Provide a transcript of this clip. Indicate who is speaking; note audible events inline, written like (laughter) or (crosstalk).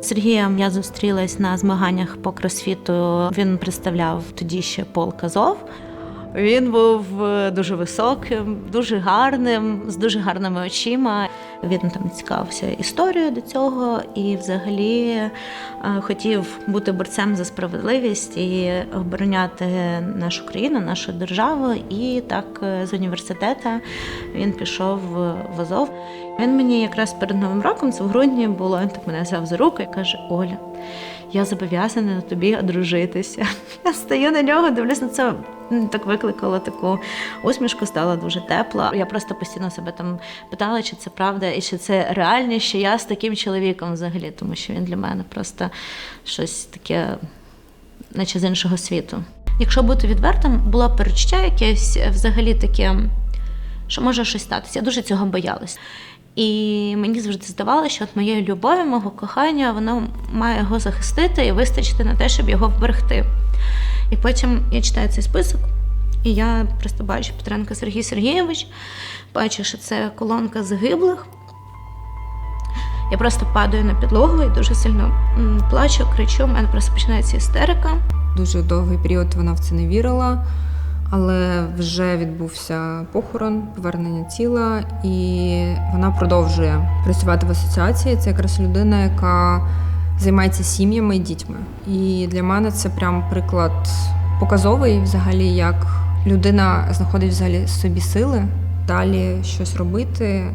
Speaker 1: Сергієм я зустрілась на змаганнях по кросфіту. Він представляв тоді ще полк Азов. Він був е, дуже високим, дуже гарним, з дуже гарними очима. Він там цікавився історією до цього і, взагалі, е, хотів бути борцем за справедливість і обороняти нашу країну, нашу державу. І так е, з університету він пішов в Азов. Він мені якраз перед новим роком, це в грудні було, він так мене взяв за руку і каже: Оля, я зобов'язана тобі одружитися. (laughs) Я стою на нього, дивлюсь на це. Так викликало таку усмішку, стало дуже тепло. Я просто постійно себе там питала, чи це правда, і чи це реальність, що я з таким чоловіком взагалі, тому що він для мене просто щось таке, наче з іншого світу. Якщо бути відвертим, було перечуття якесь взагалі таке, що може щось статися. Я дуже цього боялась. І мені завжди здавалося, що от моєї любові, мого кохання, воно має його захистити і вистачити на те, щоб його вберегти. І потім я читаю цей список, і я просто бачу Петренко Сергій Сергійович, бачу, що це колонка загиблих. Я просто падаю на підлогу і дуже сильно плачу, кричу, в мене просто починається істерика.
Speaker 2: Дуже довгий період вона в це не вірила, але вже відбувся похорон, повернення тіла, і вона продовжує працювати в асоціації. Це якраз людина, яка займається сім'ями і дітьми. І для мене це прям приклад показовий, взагалі, як людина знаходить взагалі собі сили далі щось робити,